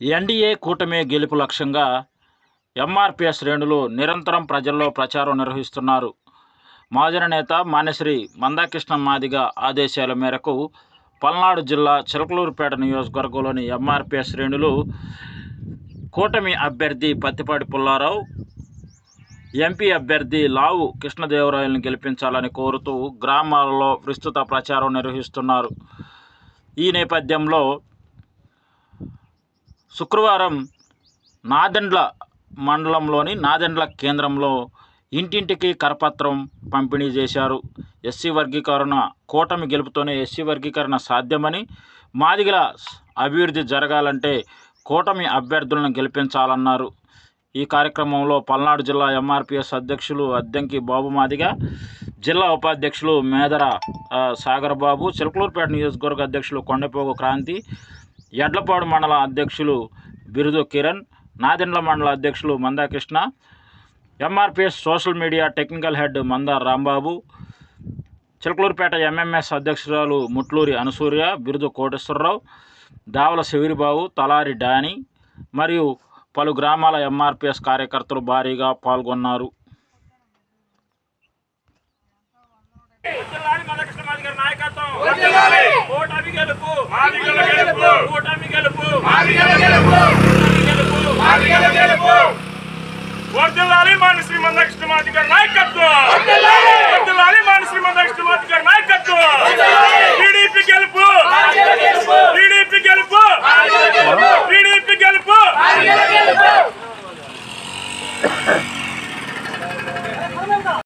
NDA కూటమి గెలుపు లక్ష్యంగా ఎంఆర్పిఎస్ శ్రేణులు నిరంతరం ప్రజల్లో ప్రచారం నిర్వహిస్తున్నారు. మహాజన నేత మానేశ్రీ మందాకృష్ణ మాదిగ ఆదేశాల మేరకు పల్నాడు జిల్లా చిలకలూరుపేట నియోజకవర్గంలోని ఎంఆర్పిఎస్ శ్రేణులు కూటమి అభ్యర్థి పత్తిపాటి పుల్లారావు ఎంపీ అభ్యర్థి లావు కృష్ణదేవరాయలను గెలిపించాలని కోరుతూ గ్రామాలలో విస్తృత ప్రచారం నిర్వహిస్తున్నారు. ఈ నేపథ్యంలో శుక్రవారం నాదెండ్ల మండలంలోని నాదెండ్ల కేంద్రంలో ఇంటింటికి కరపత్రం పంపిణీ చేశారు. ఎస్సీ వర్గీకరణ కూటమి గెలుపుతోనే ఎస్సీ వర్గీకరణ సాధ్యమని మాదిగల అభివృద్ధి జరగాలంటే కూటమి అభ్యర్థులను గెలిపించాలన్నారు. ఈ కార్యక్రమంలో పల్నాడు జిల్లా ఎంఆర్పిఎస్ అధ్యక్షులు అద్దెంకి బాబు మాదిగ జిల్లా ఉపాధ్యక్షులు మేదర సాగర్ బాబు చిలకలూరుపేట నియోజకవర్గ అధ్యక్షులు కొండపోగు క్రాంతి ఎడ్లపాడు మండల అధ్యక్షులు బిరుదు కిరణ్ నాదెండ్ల మండల అధ్యక్షులు Mandakrishna MRPS social media technical head Mandar Rambabu Chilakaluripet MMS అధ్యక్షురాలు ముట్లూరి అనసూర్య బిరుదు కోటేశ్వరరావు దావల శివిరిబాబు తలారి డాని మరియు పలు గ్రామాల ఎంఆర్పిఎస్ కార్యకర్తలు భారీగా పాల్గొన్నారు. నాయకత్వం ఓటమి గెలుపు మాది గెలుపు ఓటమి గెలుపు మాది గెలుపు మాది గెలుపు వర్దిల్లాలి మన శ్రీమన్ దక్షిణ మాది గారి నాయకత్వం వర్దిల్లాలి మన శ్రీమన్ దక్షిణ మాది గారి నాయకత్వం టీడీపీ గెలుపు టీడీపీ గెలుపు టీడీపీ గెలుపు గెలుపు